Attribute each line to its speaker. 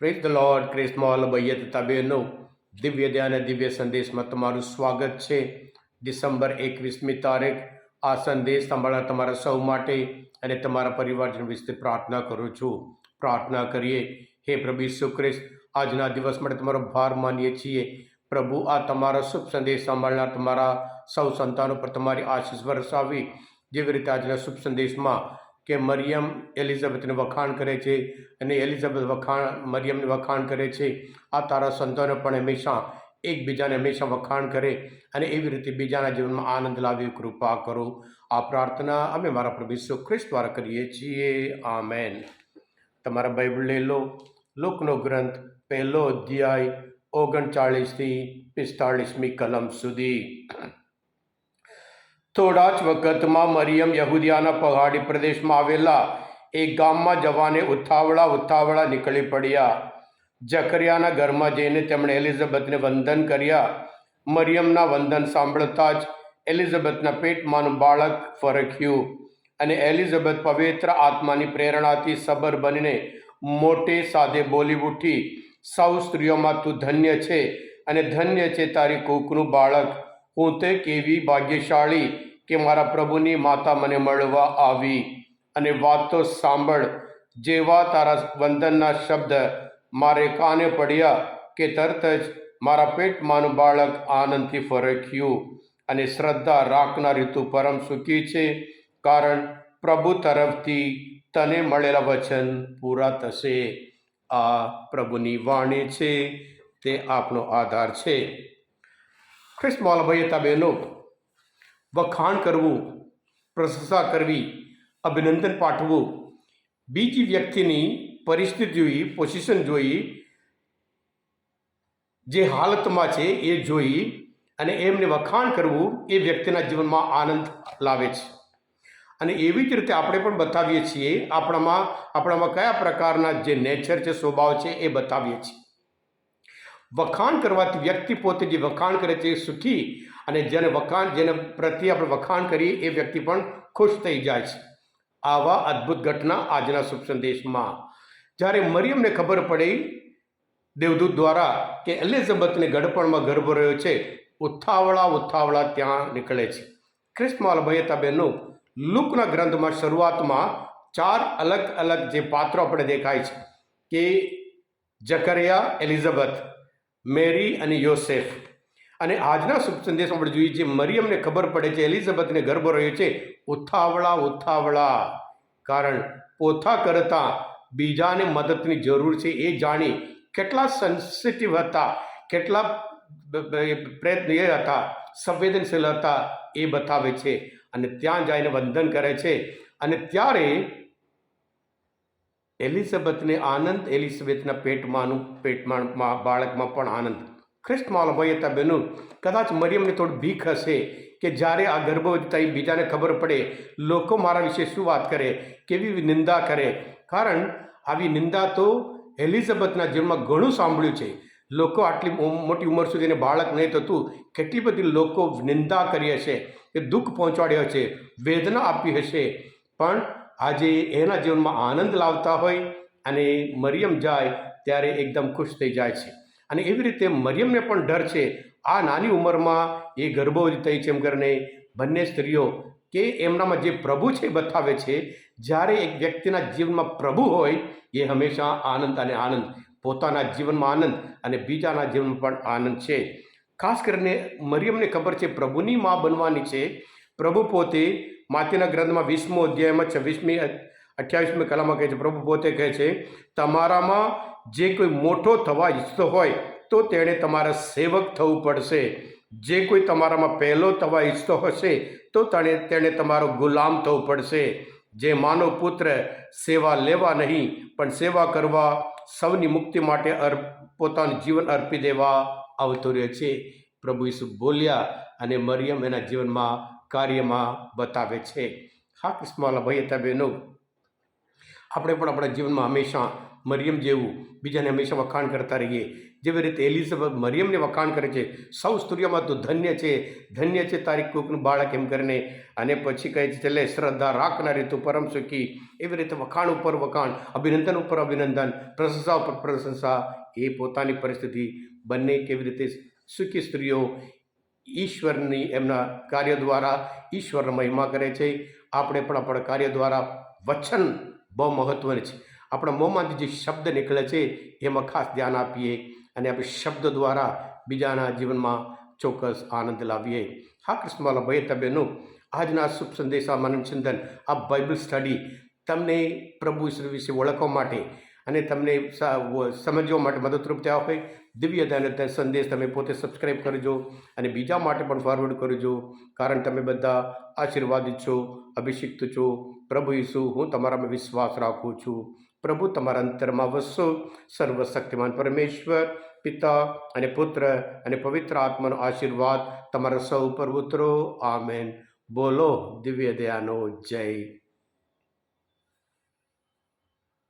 Speaker 1: Praise the lord ક્રિસ્મોલ ભૈય તથા બહેનો દિવ્ય ધ્યાન દિવ્ય સંદેશમાં તમારું સ્વાગત છે ડિસેમ્બર એકવીસમી તારીખ આ સંદેશ સાંભળવા તમારા સૌ માટે અને તમારા પરિવારજન વિશે પ્રાર્થના કરું છું પ્રાર્થના કરીએ હે પ્રભુ ઈસુ ખ્રિસ્ત આજના દિવસ માટે તમારો ભાર માનીએ છીએ પ્રભુ આ તમારો શુભ સંદેશ સાંભળનાર તમારા સૌ સંતાનો પર તમારી આશીષ વરસાવી જેવી રીતે આજના શુભ સંદેશમાં કે મરિયમ એલિઝાબેથને વખાણ કરે છે અને એલિઝાબેથ વખાણ, મરિયમને વખાણ કરે છે. આ તારા સંતોને પણ હંમેશા એકબીજાને હંમેશા વખાણ કરે અને એવી રીતે બીજાના જીવનમાં આનંદ લાવી કૃપા કરો. આ પ્રાર્થના અમે મારા પ્રભુ ઈસુ ખ્રિસ્ત દ્વારા કરીએ છીએ. આમેન. તમારા બાઇબલ લઈ લો. લોકનો ગ્રંથ પહેલો અધ્યાય ઓગણચાળીસથી પિસ્તાળીસમી કલમ સુધી. થોડા જ વખતમાં મરિયમ યહુદિયાના પહાડી પ્રદેશમાં આવેલા એક ગામમાં જવાને ઉથાવળા ઉથાવળા નીકળી પડ્યા. જકરિયાના ઘરમાં જઈને તેમણે એલિઝાબેથને વંદન કર્યા. મરિયમના વંદન સાંભળતા જ એલિઝાબેથના પેટમાંનું બાળક ફરક્યું અને એલિઝાબેથ પવિત્ર આત્માની પ્રેરણાથી સબર બનીને મોટે સાધે બોલી ઉઠી, સૌ સ્ત્રીઓમાં તું ધન્ય છે અને ધન્ય છે તારી કૂકનું બાળક. હું તે કેવી ભાગ્યશાળી કે મારા પ્રભુની માતા મને મળવા આવી. અને વાત સાંભળ. જેવા તારા વંદનના શબ્દ મારે કાને પડ્યા કે તરત જ મારા પેટમાંનું બાળક આનંદથી ફરક્યું. અને શ્રદ્ધા રાખનાર ઋતુ પરમ સુખી છે, કારણ પ્રભુ તરફથી તને મળેલા વચન પૂરા થશે. આ પ્રભુની વાણી છે, તે આપણો આધાર છે. ખ્રિસ્ત મોલભાઈ બહેનો વખાણ કરવું, પ્રશંસા કરવી, અભિનંદન પાઠવવું બીજી વ્યક્તિની પરિસ્થિતિ જોઈ પોઝિશન જોઈ, જે હાલતમાં છે એ જોઈ અને એમને વખાણ કરવું એ વ્યક્તિના જીવનમાં આનંદ લાવે છે. અને એવી જ રીતે આપણે પણ બતાવીએ છીએ, આપણામાં આપણામાં કયા પ્રકારના જે નેચર છે, સ્વભાવ છે એ બતાવીએ છીએ. વખાણ કરવાથી વ્યક્તિ પોતે જે વખાણ કરે છે એ સુખી અને જેને વખાણ, જેને પ્રત્યે આપણે વખાણ કરીએ, એ વ્યક્તિ પણ ખુશ થઈ જાય છે. આવા અદ્ભુત ઘટના આજના શુભ સંદેશમાં. જ્યારે મરિયમને ખબર પડી દેવદૂત દ્વારા કે એલિઝાબેથને ગડપણમાં ગર્ભ રહ્યો છે, ઉથાવળા ઉથાવળા ત્યાં નીકળે છે. ક્રિસ્માલ ભયતા બહેનો લુકના ગ્રંથમાં શરૂઆતમાં ચાર અલગ અલગ જે પાત્રો આપણે દેખાય છે કે જકરિયા, એલિઝાબેથ મેરી અને યોસેફ. અને આજના શુભ સંદેશમાં આપણે જોઈએ છીએ મરિયમને ખબર પડે છે, એલિઝાબેથને ગર્ભ રહ્યો છે, ઉથાવળા ઉથાવળા. કારણ પોથા કરતાં બીજાને મદદની જરૂર છે એ જાણી કેટલા સેન્સિટિવ હતા, કેટલા પ્રયત્ન એ હતા, સંવેદનશીલ હતા એ બતાવે છે. અને ત્યાં જઈને વંદન કરે છે. અને ત્યારે એલિઝાબેથને આનંદ, એલિઝાબેથના પેટમાંનું પેટમાં બાળકમાં પણ આનંદ. ખ્રિસ્તમાં અભયતા બેનું કદાચ મરિયમને થોડી ભીખ હશે કે જ્યારે આ ગર્ભવતી બીજાને ખબર પડે, લોકો મારા વિશે શું વાત કરે, કેવી નિંદા કરે. કારણ આવી નિંદા તો એલિઝાબેથના જીવનમાં ઘણું સાંભળ્યું છે. લોકો આટલી મોટી ઉંમર સુધી એને બાળક નહીં થતું. કેટલી બધી લોકો નિંદા કરી હશે કે દુઃખ પહોંચાડ્યો હશે વેદના આપી હશે. પણ આજે એના જીવનમાં આનંદ લાવતા હોય અને મરિયમ જાય ત્યારે એકદમ ખુશ થઈ જાય છે. અને એવી રીતે મરિયમને પણ ડર છે. આ નાની ઉંમરમાં એ ગર્ભવતી થઈ છે એમ કરીને બંને સ્ત્રીઓ કે એમનામાં જે પ્રભુ છે બતાવે છે, જ્યારે એક વ્યક્તિના જીવનમાં પ્રભુ હોય, એ હંમેશા આનંદ અને આનંદ, પોતાના જીવનમાં આનંદ અને બીજાના જીવનમાં પણ આનંદ છે. ખાસ કરીને મરિયમને ખબર છે પ્રભુની મા બનવાની છે. પ્રભુ પોતે માતીના ગ્રંથમાં વીસમો અધ્યાયમાં છવ્વીસમી અઠ્યાવીસમી કલામાં કહે છે પ્રભુ પોતે કહે છે, તમારામાં જે કોઈ મોટો થવા ઈચ્છતો હોય, તો તેણે તમારા સેવક થવું પડશે. જે કોઈ તમારામાં પહેલો થવા ઈચ્છતો હશે, તો તેણે તેણે તમારો ગુલામ થવું પડશે. જે માનવ પુત્ર સેવા લેવા નહીં, પણ સેવા કરવા સૌની મુક્તિ માટે અર્પ પોતાનું જીવન અર્પી દેવા આવતો રહ્યો છે. પ્રભુ ઈસુ બોલ્યા અને મરિયમ એના જીવનમાં કાર્યમાં બતાવે છે. હા કૃષ્ણવાલા ભાઈ હતા બહેનો આપણે પણ આપણા જીવનમાં હંમેશા મરિયમ જેવું, બીજાને હંમેશા વખાણ કરતા રહીએ. જેવી રીતે એલિઝાબેથ મરિયમને વખાણ કરે છે, સૌ સ્ત્રીઓમાં તો ધન્ય છે ધન્ય છે તારી કોકનું બાળક એમ કરીને. અને પછી કહે છે છેલ્લે શ્રદ્ધા રાખનારી તું પરમ સુખી એવી રીતે વખાણ ઉપર વખાણ, અભિનંદન ઉપર અભિનંદન, પ્રશંસા ઉપર પ્રશંસા, એ પોતાની પરિસ્થિતિ બંને કેવી રીતે સુખી સ્ત્રીઓ ઈશ્વરની એમના કાર્ય દ્વારા, ઈશ્વરનો મહિમા કરે છે. આપણે પણ આપણા કાર્ય દ્વારા વચન બહુ મહત્ત્વનું છે. આપણા મોંમાંથી જે શબ્દ નીકળે છે, એમાં ખાસ ધ્યાન આપીએ અને આપણે શબ્દ દ્વારા બીજાના જીવનમાં ચોક્કસ આનંદ લાવીએ. હા કૃષ્ણવાલા ભાઈ તબેનું, આજના શુભ સંદેશા મનચિંતન આ બાઇબલ સ્ટડી તમને પ્રભુ ઈશ્વર વિશે ઓળખવા માટે અને તમને સમજવા માટે મદદરૂપ થયા હોય દિવ્ય અદાલત સંદેશ તમે પોતે સબસ્ક્રાઈબ કરજો અને બીજા માટે પણ ફોરવર્ડ કરજો. કારણ તમે બધા આશીર્વાદિત છો, અભિષિક્ત છો. પ્રભુ ઈસુ, હું તમારામાં વિશ્વાસ રાખું છું. પ્રભુ, તમારા અંતરમાં વસો સર્વશક્તિમાન પરમેશ્વર, પિતા અને પુત્ર અને પવિત્ર આત્માનો આશીર્વાદ તમારા સૌ પર ઉતરો. આમેન. બોલો, દિવ્ય દયાનો જય.